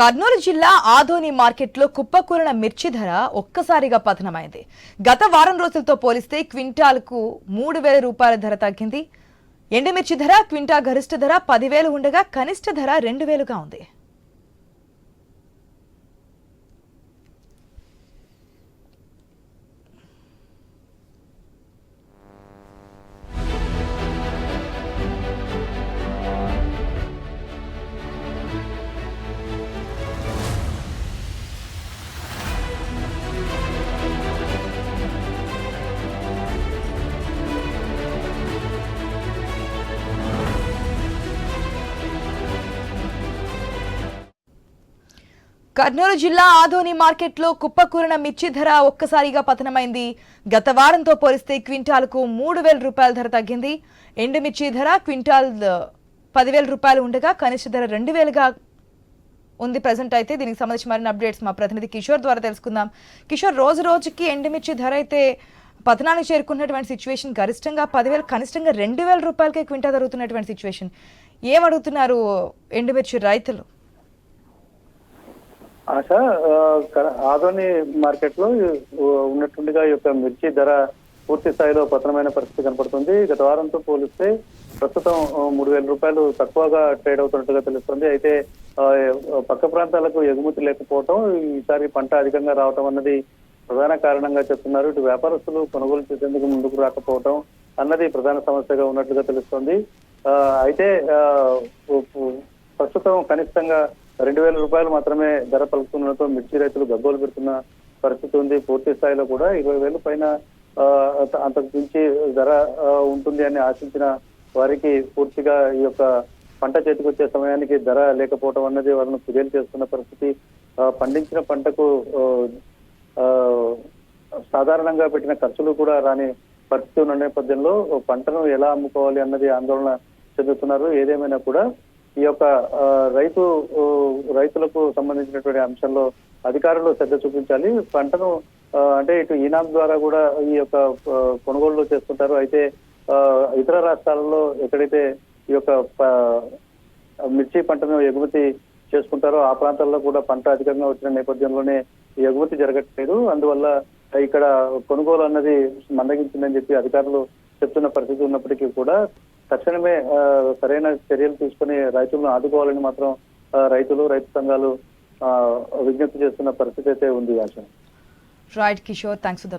కర్నూలు జిల్లా ఆధోని మార్కెట్లో కుప్పకూలిన మిర్చి ధర ఒక్కసారిగా పతనమైంది. గత వారం రోజులతో పోలిస్తే క్వింటాల్కు మూడు వేల రూపాయల ధర తగ్గింది. ఎండుమిర్చి ధర క్వింటా గరిష్ట ధర పదివేలు ఉండగా కనిష్ట ధర రెండు వేలుగా ఉంది. కర్నూలు జిల్లా ఆధోని మార్కెట్లో కుప్పకూలిన మిర్చి ధర ఒక్కసారిగా పతనమైంది. గత వారంతో పోలిస్తే క్వింటాల్కు మూడు వేల రూపాయల ధర తగ్గింది. ఎండుమిర్చి ధర క్వింటాల్ పదివేల రూపాయలు ఉండగా కనిష్ట ధర రెండు వేలుగా ఉంది. ప్రజెంట్ అయితే దీనికి సంబంధించి మరిన్ని అప్డేట్స్ మా ప్రతినిధి కిషోర్ ద్వారా తెలుసుకుందాం. కిషోర్ రోజు రోజుకి ఎండుమిర్చి ధర అయితే పతనానికి చేరుకున్నటువంటి సిచ్యువేషన్ గరిష్టంగా పదివేలు కనిష్టంగా రెండు వేల రూపాయలకే క్వింటా జరుగుతున్నటువంటి సిచ్యువేషన్. ఏమడుగుతున్నారు అడుగుతున్నారు ఎండుమిర్చి రైతులు? ఆశ ఆ, ఆదోని మార్కెట్లో ఉన్నట్టుండిగా ఈ యొక్క మిర్చి ధర పూర్తి స్థాయిలో పతనమైన పరిస్థితి కనపడుతుంది. గత వారంతో పోలిస్తే ప్రస్తుతం మూడు వేల రూపాయలు తక్కువగా ట్రేడ్ అవుతున్నట్టుగా తెలుస్తుంది. అయితే పక్క ప్రాంతాలకు ఎగుమతి లేకపోవటం ఈసారి పంట అధికంగా రావటం అన్నది ప్రధాన కారణంగా చెప్తున్నారు. ఇటు వ్యాపారస్తులు కొనుగోలు చేసేందుకు ముందుకు రాకపోవటం అన్నది ప్రధాన సమస్యగా ఉన్నట్లుగా తెలుస్తోంది. అయితే ప్రస్తుతం కనిష్టంగా రెండు వేల రూపాయలు మాత్రమే ధర పలుకుతుండటంతో మిర్చి రైతులు గగ్గోలు పెడుతున్న పరిస్థితి ఉంది. పూర్తి స్థాయిలో కూడా ఇరవై వేలు పైన అంతకు మించి ధర ఉంటుంది అని ఆశించిన వారికి పూర్తిగా ఈ యొక్క పంట చేతికొచ్చే సమయానికి ధర లేకపోవడం అన్నది వాళ్ళను ఫిర్యాదు చేస్తున్న పరిస్థితి పండించిన పంటకు సాధారణంగా పెట్టిన ఖర్చులు కూడా రాని పరిస్థితి ఉన్న నేపథ్యంలో పంటను ఎలా అమ్ముకోవాలి అన్నది ఆందోళన చెందుతున్నారు. ఏదేమైనా కూడా ఈ యొక్క రైతు రైతులకు సంబంధించినటువంటి అంశంలో అధికారులు శ్రద్ధ చూపించాలి. పంటను అంటే ఇటు ఈనాం ద్వారా కూడా ఈ యొక్క కొనుగోళ్ళు కొనుగోలు చేస్తుంటారు. అయితే ఆ, ఇతర రాష్ట్రాలలో ఎక్కడైతే ఈ యొక్క ప- మిర్చి పంటను ఎగుమతి చేసుకుంటారో ఆ ప్రాంతాల్లో కూడా పంట అధికంగా వచ్చిన నేపథ్యంలోనే ఎగుమతి జరగట్లేదు. అందువల్ల ఇక్కడ కొనుగోలు అన్నది మందగించిందని చెప్పి అధికారులు చెప్తున్న పరిస్థితి ఉన్నప్పటికీ కూడా తక్షణమే సరైన చర్యలు తీసుకుని రైతులను ఆదుకోవాలని మాత్రం రైతులు రైతు సంఘాలు ఆ, విజ్ఞప్తి చేస్తున్న పరిస్థితి అయితే ఉంది ఆశ రైట్ కిషోర్ థ్యాంక్స్